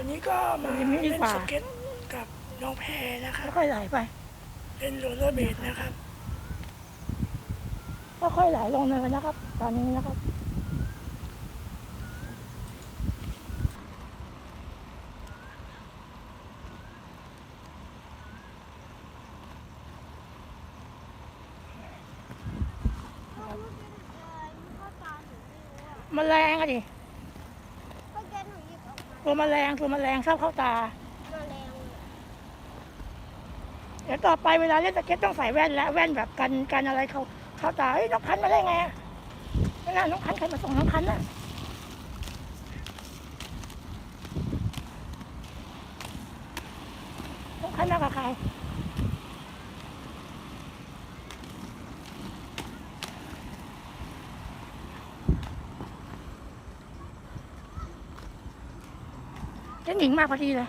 วันนี้ก็มาวันนี้ไม่ดีเล่นกว่าสเก็ตกับน้องแพรนะครับค่อยๆไหลไปเล่นโรลเลอร์เบดนะครับค่อยๆไหลลงเนินนะครับ ตอนนี้นะครับแมลงอะดิก็แกหนู หยิบออกมาตัวแมลงตัวแมลงชอบเข้าตาแมลงเดี๋ยวต่อไปเวลาเล่นสเก็ตต้องใส่แว่นแล้วแว่นแบบกันกันอะไรเข้าเข้าตาเอ้ยน้องพันธุ์มาได้ไงอะไม่น่าน้องพันธุ์ใครมาส่งน้องพันธุ์น่ะน้องพันธุ์มากับใคร เจ๊หญิงมาพอดีเลย